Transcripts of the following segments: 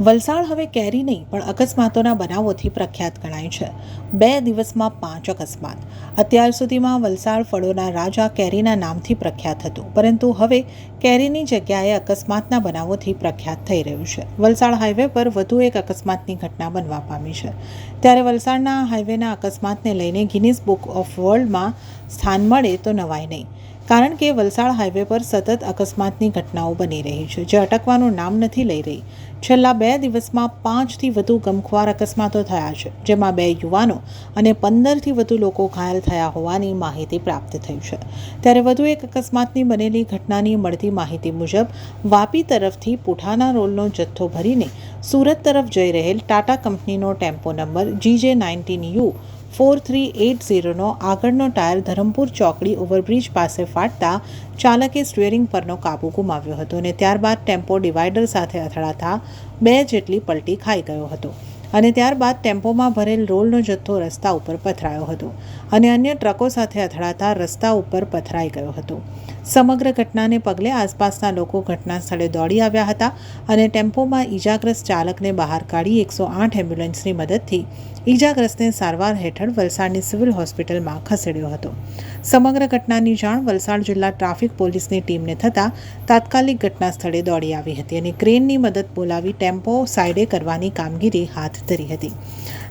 વલસાડ હવે કેરી નહીં, પણ અકસ્માતોના બનાવોથી પ્રખ્યાત ગણાય છે. બે દિવસમાં પાંચ અકસ્માત. અત્યાર સુધીમાં વલસાડ ફળોના રાજા કેરીના નામથી પ્રખ્યાત હતું, પરંતુ હવે કેરીની જગ્યાએ અકસ્માતના બનાવોથી પ્રખ્યાત થઈ રહ્યું છે. વલસાડ હાઈવે પર વધુ એક અકસ્માતની ઘટના બનવા પામી છે. ત્યારે વલસાડના હાઈવેના અકસ્માતને લઈને ગિનિસ બુક ઓફ વર્લ્ડમાં સ્થાન મળે તો નવાય નહીં. કારણ કે વલસાડ હાઈવે પર સતત અકસ્માતની ઘટનાઓ બની રહી છે, જે અટકવાનું નામ નથી લઈ રહી. છેલ્લા બે દિવસમાં પાંચથી વધુ ગમખ્વાર અકસ્માતો થયા છે, જેમાં બે યુવાનો અને પંદરથી વધુ લોકો ઘાયલ થયા હોવાની માહિતી પ્રાપ્ત થઈ છે. ત્યારે વધુ એક અકસ્માતની બનેલી ઘટનાની મળતી માહિતી મુજબ, વાપી તરફથી પુઠાના રોલનો જથ્થો ભરીને સુરત તરફ જઈ રહેલ ટાટા કંપનીનો tempo number GJ nineteen U four three eight ઝીરોનો આગળનો ટાયર ધરમપુર ચોકડી ઓવરબ્રિજ પાસે ફાટતા ચાલકે સ્ટીયરિંગ પરનો કાબુ ગુમાવ્યો હતો અને ત્યારબાદ ટેમ્પો ડિવાઈડર સાથે અથડાતા બે જેટલી પલટી ખાઈ ગયો હતો અને ત્યારબાદ ટેમ્પોમાં ભરેલ રોલનો જથ્થો રસ્તા ઉપર પથરાયો હતો અને અન્ય ટ્રકો સાથે અથડાતા રસ્તા ઉપર પથરાઈ ગયો હતો સમગ્ર ઘટનાને પગલે આસપાસના લોકો ઘટના સ્થળે દોડી આવ્યા હતા અને ટેમ્પોમાં ઈજાગ્રસ્ત ચાલકને બહાર કાઢી એકસો આઠ એમ્બ્યુલન્સની મદદથી ઈજાગ્રસ્તને સારવાર હેઠળ વલસાડની સિવિલ હોસ્પિટલમાં ખસેડ્યો હતો. સમગ્ર ઘટનાની જાણ વલસાડ જિલ્લા ટ્રાફિક પોલીસની ટીમને થતાં તાત્કાલિક ઘટના સ્થળે દોડી આવી હતી અને ક્રેનની મદદ બોલાવી ટેમ્પો સાઈડે કરવાની કામગીરી હાથ ધરી હતી.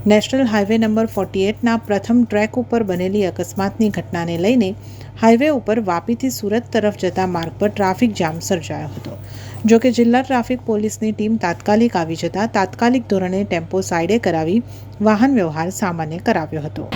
નેશનલ હાઈવે નંબર ફોર્ટી એટના પ્રથમ ટ્રેક ઉપર બનેલી અકસ્માતની ઘટનાને લઈને હાઈવે ઉપર વાપીથી સુરત તરફ જતા માર્ગ પર ટ્રાફિક જામ સર્જાયો હતો. જો કે જિલ્લા ટ્રાફિક પોલીસની ટીમ તાત્કાલિક આવી જતાં તાત્કાલિક ધોરણે ટેમ્પો સાઈડે કરાવી વાહન વ્યવહાર સામાન્ય કરાવ્યો હતો.